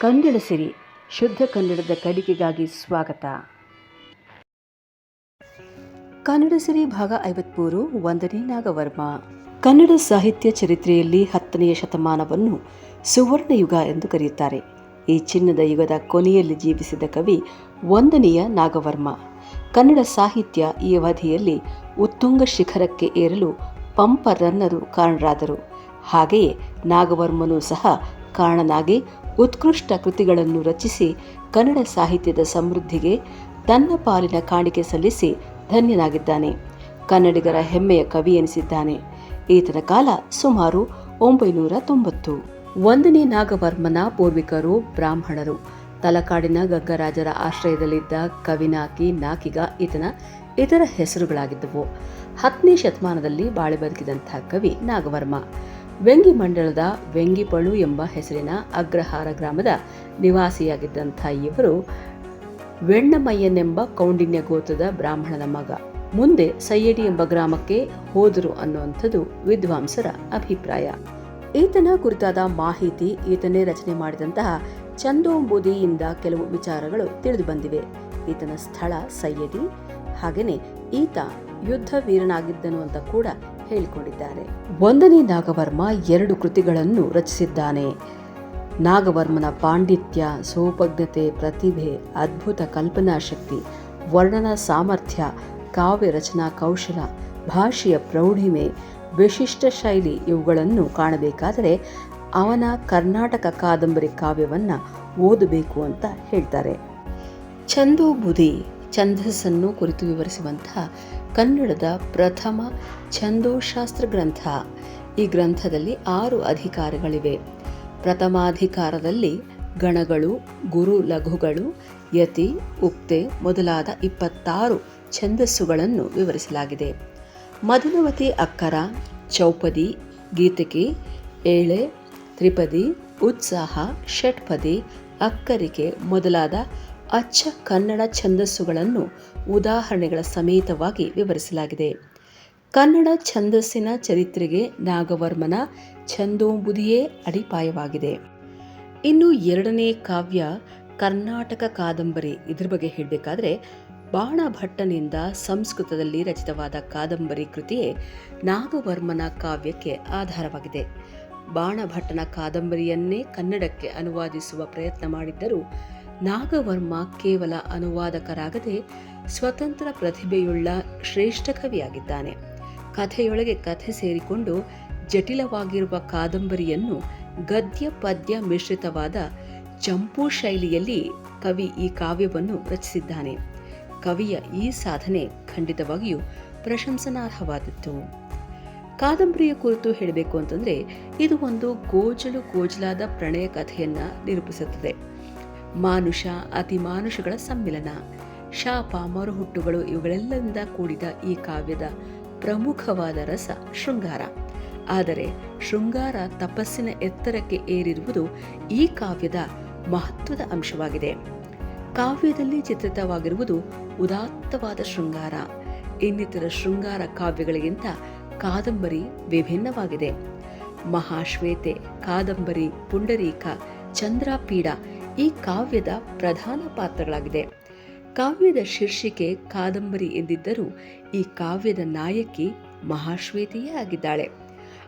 ಕನ್ನಡ ಸಿರಿ, ಶುದ್ಧ ಕನ್ನಡದ ಕಡಿಕೆಗಾಗಿ ಸ್ವಾಗತ. ಕನ್ನಡ ಸಿರಿ ಭಾಗ ಐವತ್ಮೂರು, ಒಂದನೇ ನಾಗವರ್ಮ. ಕನ್ನಡ ಸಾಹಿತ್ಯ ಚರಿತ್ರೆಯಲ್ಲಿ ಹತ್ತನೆಯ ಶತಮಾನವನ್ನು ಸುವರ್ಣ ಯುಗ ಎಂದು ಕರೆಯುತ್ತಾರೆ. ಈ ಚಿನ್ನದ ಯುಗದ ಕೊನೆಯಲ್ಲಿ ಜೀವಿಸಿದ ಕವಿ ಒಂದನೆಯ ನಾಗವರ್ಮ. ಕನ್ನಡ ಸಾಹಿತ್ಯ ಈ ಅವಧಿಯಲ್ಲಿ ಉತ್ತುಂಗ ಶಿಖರಕ್ಕೆ ಏರಲು ಪಂಪರನ್ನರು ಕಾರಣರಾದರು. ಹಾಗೆಯೇ ನಾಗವರ್ಮನು ಸಹ ಕಾರಣನಾಗಿ ಉತ್ಕೃಷ್ಟ ಕೃತಿಗಳನ್ನು ರಚಿಸಿ ಕನ್ನಡ ಸಾಹಿತ್ಯದ ಸಮೃದ್ಧಿಗೆ ತನ್ನ ಪಾಲಿನ ಕಾಣಿಕೆ ಸಲ್ಲಿಸಿ ಧನ್ಯನಾಗಿದ್ದಾನೆ. ಕನ್ನಡಿಗರ ಹೆಮ್ಮೆಯ ಕವಿ ಎನಿಸಿದ್ದಾನೆ. ಈತನ ಕಾಲ ಸುಮಾರು ಒಂಬೈನೂರ ತೊಂಬತ್ತು. ಒಂದನೇ ನಾಗವರ್ಮನ ಪೂರ್ವಿಕರು ಬ್ರಾಹ್ಮಣರು. ತಲಕಾಡಿನ ಗಂಗರಾಜರ ಆಶ್ರಯದಲ್ಲಿದ್ದ ಕವಿನಾಕಿ ನಾಕಿಗ ಈತನ ಇತರ ಹೆಸರುಗಳಾಗಿದ್ದವು. ಹತ್ತನೇ ಶತಮಾನದಲ್ಲಿ ಬಾಳೆ ಬದುಕಿದಂಥ ಕವಿ ನಾಗವರ್ಮ. ವೆಂಗಿ ಮಂಡಲದ ವೆಂಗಿಪಳು ಎಂಬ ಹೆಸರಿನ ಅಗ್ರಹಾರ ಗ್ರಾಮದ ನಿವಾಸಿಯಾಗಿದ್ದಂಥ ಇವರು ವೆಣ್ಣಮಯ್ಯನೆಂಬ ಕೌಂಡಿನ್ಯ ಗೋತದ ಬ್ರಾಹ್ಮಣನ ಮಗ. ಮುಂದೆ ಸಯ್ಯಡಿ ಎಂಬ ಗ್ರಾಮಕ್ಕೆ ಹೋದರು ಅನ್ನುವಂಥದ್ದು ವಿದ್ವಾಂಸರ ಅಭಿಪ್ರಾಯ. ಈತನ ಕುರಿತಾದ ಮಾಹಿತಿ ಈತನೇ ರಚನೆ ಮಾಡಿದಂತಹ ಚಂದೋಂಬುದಿಯಿಂದ ಕೆಲವು ವಿಚಾರಗಳು ತಿಳಿದು ಬಂದಿವೆ. ಈತನ ಸ್ಥಳ ಸೈಯಡಿ. ಹಾಗೆಯೇ ಈತ ಯುದ್ಧ ವೀರನಾಗಿದ್ದನು ಅಂತ ಕೂಡ ಹೇಳಿಕೊಂಡಿದ್ದಾರೆ. ಒಂದನೇ ನಾಗವರ್ಮ ಎರಡು ಕೃತಿಗಳನ್ನು ರಚಿಸಿದ್ದಾನೆ. ನಾಗವರ್ಮನ ಪಾಂಡಿತ್ಯ ಸೋಪಜ್ಞತೆ ಪ್ರತಿಭೆ, ಅದ್ಭುತ ಕಲ್ಪನಾ ಶಕ್ತಿ ವರ್ಣನ ಸಾಮರ್ಥ್ಯ, ಕಾವ್ಯ ರಚನಾ ಕೌಶಲ, ಭಾಷೆಯ ಪ್ರೌಢಿಮೆ, ವಿಶಿಷ್ಟ ಶೈಲಿ ಇವುಗಳನ್ನು ಕಾಣಬೇಕಾದರೆ ಅವನ ಕರ್ನಾಟಕ ಕಾದಂಬರಿ ಕಾವ್ಯವನ್ನು ಓದಬೇಕು ಅಂತ ಹೇಳ್ತಾರೆ. ಛಂದೋಬುದಿ ಛಂದಸ್ಸನ್ನು ಕುರಿತು ವಿವರಿಸುವಂತಹ ಕನ್ನಡದ ಪ್ರಥಮ ಛಂದೋಶಾಸ್ತ್ರ ಗ್ರಂಥ. ಈ ಗ್ರಂಥದಲ್ಲಿ ಆರು ಅಧಿಕಾರಗಳಿವೆ. ಪ್ರಥಮಾಧಿಕಾರದಲ್ಲಿ ಗಣಗಳು, ಗುರು ಲಘುಗಳು, ಯತಿ, ಉಕ್ತೆ ಮೊದಲಾದ ಇಪ್ಪತ್ತಾರು ಛಂದಸ್ಸುಗಳನ್ನು ವಿವರಿಸಲಾಗಿದೆ. ಮದನವತಿ ಅಕ್ಕರ, ಚೌಪದಿ, ಗೀತಕಿ, ಏಳೆ, ತ್ರಿಪದಿ, ಉತ್ಸಾಹ, ಷಟ್ಪದಿ, ಅಕ್ಕರಿಕೆ ಮೊದಲಾದ ಅಚ್ಚ ಕನ್ನಡ ಛಂದಸ್ಸುಗಳನ್ನು ಉದಾಹರಣೆಗಳ ಸಮೇತವಾಗಿ ವಿವರಿಸಲಾಗಿದೆ. ಕನ್ನಡ ಛಂದಸ್ಸಿನ ಚರಿತ್ರೆಗೆ ನಾಗವರ್ಮನ ಛಂದೋಂಬುದಿಯೇ ಅಡಿಪಾಯವಾಗಿದೆ. ಇನ್ನು ಎರಡನೇ ಕಾವ್ಯ ಕರ್ನಾಟಕ ಕಾದಂಬರಿ ಇದ್ರ ಬಗ್ಗೆ ಹೇಳಬೇಕಾದ್ರೆ, ಬಾಣಭಟ್ಟನಿಂದ ಸಂಸ್ಕೃತದಲ್ಲಿ ರಚಿತವಾದ ಕಾದಂಬರಿ ಕೃತಿಯೇ ನಾಗವರ್ಮನ ಕಾವ್ಯಕ್ಕೆ ಆಧಾರವಾಗಿದೆ. ಬಾಣಭಟ್ಟನ ಕಾದಂಬರಿಯನ್ನೇ ಕನ್ನಡಕ್ಕೆ ಅನುವಾದಿಸುವ ಪ್ರಯತ್ನ ಮಾಡಿದ್ದರೂ ನಾಗವರ್ಮ ಕೇವಲ ಅನುವಾದಕರಾಗದೆ ಸ್ವತಂತ್ರ ಪ್ರತಿಭೆಯುಳ್ಳ ಶ್ರೇಷ್ಠ ಕವಿಯಾಗಿದ್ದಾನೆ. ಕಥೆಯೊಳಗೆ ಕಥೆ ಸೇರಿಕೊಂಡು ಜಟಿಲವಾಗಿರುವ ಕಾದಂಬರಿಯನ್ನು ಗದ್ಯ ಪದ್ಯ ಮಿಶ್ರಿತವಾದ ಚಂಪೂ ಶೈಲಿಯಲ್ಲಿ ಕವಿ ಈ ಕಾವ್ಯವನ್ನು ರಚಿಸಿದ್ದಾನೆ. ಕವಿಯ ಈ ಸಾಧನೆ ಖಂಡಿತವಾಗಿಯೂ ಪ್ರಶಂಸನಾರ್ಹವಾದದ್ದು. ಕಾದಂಬರಿಯ ಕುರಿತು ಹೇಳಬೇಕು ಅಂತಂದರೆ ಇದು ಒಂದು ಗೋಜಲು ಗೋಜಲಾದ ಪ್ರಣಯ ಕಥೆಯನ್ನು ನಿರೂಪಿಸುತ್ತದೆ. ಮಾನುಷ, ಅತಿ ಮಾನುಷಗಳ ಸಮ್ಮಿಲನ. ಶಾಪ, ಮರುಹುಟ್ಟುಗಳು ಇವುಗಳೆಲ್ಲದಿಂದ ಕೂಡಿದ ಈ ಕಾವ್ಯದ ಪ್ರಮುಖವಾದ ರಸ ಶೃಂಗಾರ. ಆದರೆ ಶೃಂಗಾರ ತಪಸ್ಸಿನ ಎತ್ತರಕ್ಕೆ ಏರಿರುವುದು ಈ ಕಾವ್ಯದ ಮಹತ್ವದ ಅಂಶವಾಗಿದೆ. ಕಾವ್ಯದಲ್ಲಿ ಚಿತ್ರಿತವಾಗಿರುವುದು ಉದಾತ್ತವಾದ ಶೃಂಗಾರ. ಇನ್ನಿತರ ಶೃಂಗಾರ ಕಾವ್ಯಗಳಿಗಿಂತ ಕಾದಂಬರಿ ವಿಭಿನ್ನವಾಗಿದೆ. ಮಹಾಶ್ವೇತೆ, ಕಾದಂಬರಿ, ಪುಂಡರೀಕ, ಚಂದ್ರಾಪೀಡ ಈ ಕಾವ್ಯದ ಪ್ರಧಾನ ಪಾತ್ರಗಳಾಗಿದೆ. ಕಾವ್ಯದ ಶೀರ್ಷಿಕೆ ಕಾದಂಬರಿ ಎಂದಿದ್ದರೂ ಈ ಕಾವ್ಯದ ನಾಯಕಿ ಮಹಾಶ್ವೇತೆಯೇ ಆಗಿದ್ದಾಳೆ.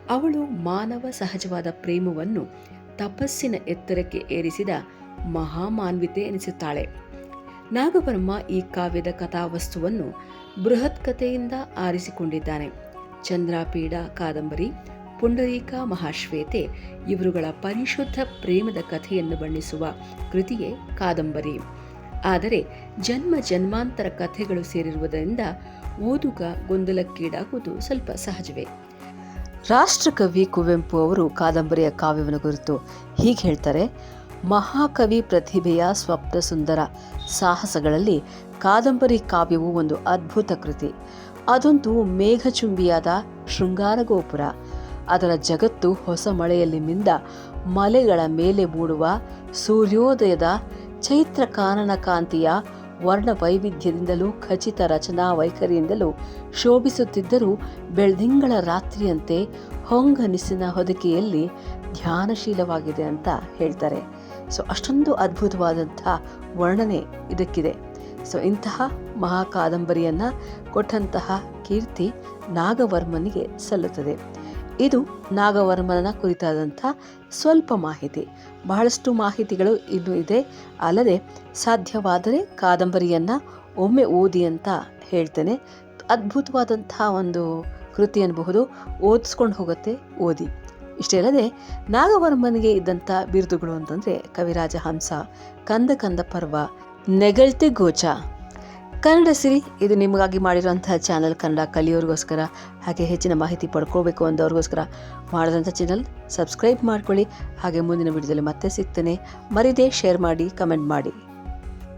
ಅವಳು ಮಾನವ ಸಹಜವಾದ ಪ್ರೇಮವನ್ನು ತಪಸ್ಸಿನ ಎತ್ತರಕ್ಕೆ ಏರಿಸಿದ ಮಹಾಮಾನ್ವಿತೆ ಎನಿಸುತ್ತಾಳೆ. ನಾಗವರ್ಮ ಈ ಕಾವ್ಯದ ಕಥಾವಸ್ತುವನ್ನು ಬೃಹತ್ ಕಥೆಯಿಂದ ಆರಿಸಿಕೊಂಡಿದ್ದಾನೆ. ಚಂದ್ರಾಪೀಡ ಕಾದಂಬರಿ ಪುಂಡರೀಕ ಮಹಾಶ್ವೇತೆ ಇವರುಗಳ ಪರಿಶುದ್ಧ ಪ್ರೇಮದ ಕಥೆಯನ್ನು ಬಣ್ಣಿಸುವ ಕೃತಿಯೇ ಕಾದಂಬರಿ. ಆದರೆ ಜನ್ಮ ಜನ್ಮಾಂತರ ಕಥೆಗಳು ಸೇರಿರುವುದರಿಂದ ಓದುಗ ಗೊಂದಲಕ್ಕೀಡಾಗುವುದು ಸ್ವಲ್ಪ ಸಹಜವೇ. ರಾಷ್ಟ್ರಕವಿ ಕುವೆಂಪು ಅವರು ಕಾದಂಬರಿಯ ಕಾವ್ಯವನ್ನು ಕುರಿತು ಹೀಗೆ ಹೇಳ್ತಾರೆ, ಮಹಾಕವಿ ಪ್ರತಿಭೆಯ ಸ್ವಪ್ನ ಸುಂದರ ಸಾಹಸಗಳಲ್ಲಿ ಕಾದಂಬರಿ ಕಾವ್ಯವು ಒಂದು ಅದ್ಭುತ ಕೃತಿ. ಅದೊಂದು ಮೇಘಚುಂಬಿಯಾದ ಶೃಂಗಾರ ಗೋಪುರ ಅದರ ಜಗತ್ತು ಹೊಸ ಮಳೆಯಲ್ಲಿ ಮಿಂದ ಮಲೆಗಳ ಮೇಲೆ ಮೂಡುವ ಸೂರ್ಯೋದಯದ ಚೈತ್ರ ಕಾನನ ಕಾಂತಿಯ ವರ್ಣ ವೈವಿಧ್ಯದಿಂದಲೂ ಖಚಿತ ರಚನಾ ವೈಖರಿಯಿಂದಲೂ ಶೋಭಿಸುತ್ತಿದ್ದರೂ ಬೆಳ್ದಿಂಗಳ ರಾತ್ರಿಯಂತೆ ಹೊಂಗನಿಸಿನ ಹೊದಿಕೆಯಲ್ಲಿ ಧ್ಯಾನಶೀಲವಾಗಿದೆ ಅಂತ ಹೇಳ್ತಾರೆ. ಸೊ, ಅಷ್ಟೊಂದು ಅದ್ಭುತವಾದಂಥ ವರ್ಣನೆ ಇದಕ್ಕಿದೆ. ಸೊ, ಇಂತಹ ಮಹಾಕಾದಂಬರಿಯನ್ನು ಕೊಟ್ಟಂತಹ ಕೀರ್ತಿ ನಾಗವರ್ಮನಿಗೆ ಸಲ್ಲುತ್ತದೆ. ಇದು ನಾಗವರ್ಮನ ಕುರಿತಾದಂಥ ಸ್ವಲ್ಪ ಮಾಹಿತಿ. ಬಹಳಷ್ಟು ಮಾಹಿತಿಗಳು ಇನ್ನೂ ಇದೆ. ಅಲ್ಲದೆ ಸಾಧ್ಯವಾದರೆ ಕಾದಂಬರಿಯನ್ನು ಒಮ್ಮೆ ಓದಿ ಅಂತ ಹೇಳ್ತೇನೆ. ಅದ್ಭುತವಾದಂಥ ಒಂದು ಕೃತಿ ಅನ್ನಬಹುದು ಓದಿಸ್ಕೊಂಡು ಹೋಗುತ್ತೆ, ಓದಿ. ಇಷ್ಟೇ ಅಲ್ಲದೆ ನಾಗವರ್ಮನಿಗೆ ಇದ್ದಂಥ ಬಿರುದುಗಳು ಅಂತಂದರೆ ಕವಿರಾಜ ಹಂಸ ಕಂದ ಕಂದ ಪರ್ವ, ನೆಗಳ್ತಿ ಗೋಚ ಕನ್ನಡ ಸಿರಿ, ಇದು ನಿಮಗಾಗಿ ಮಾಡಿರುವಂತಹ ಚಾನಲ್ ಕನ್ನಡ ಕಲಿಯೋರಿಗೋಸ್ಕರ, ಹಾಗೆ ಹೆಚ್ಚಿನ ಮಾಹಿತಿ ಪಡ್ಕೋಬೇಕು ಅಂದವ್ರಿಗೋಸ್ಕರ ಮಾಡಿದಂಥ ಚಾನಲ್ ಸಬ್ಸ್ಕ್ರೈಬ್ ಮಾಡ್ಕೊಳ್ಳಿ. ಹಾಗೆ ಮುಂದಿನ ವಿಡಿಯೋದಲ್ಲಿ ಮತ್ತೆ ಸಿಗ್ತೇನೆ. ಮರಿದೇ ಶೇರ್ ಮಾಡಿ ಕಮೆಂಟ್ ಮಾಡಿ.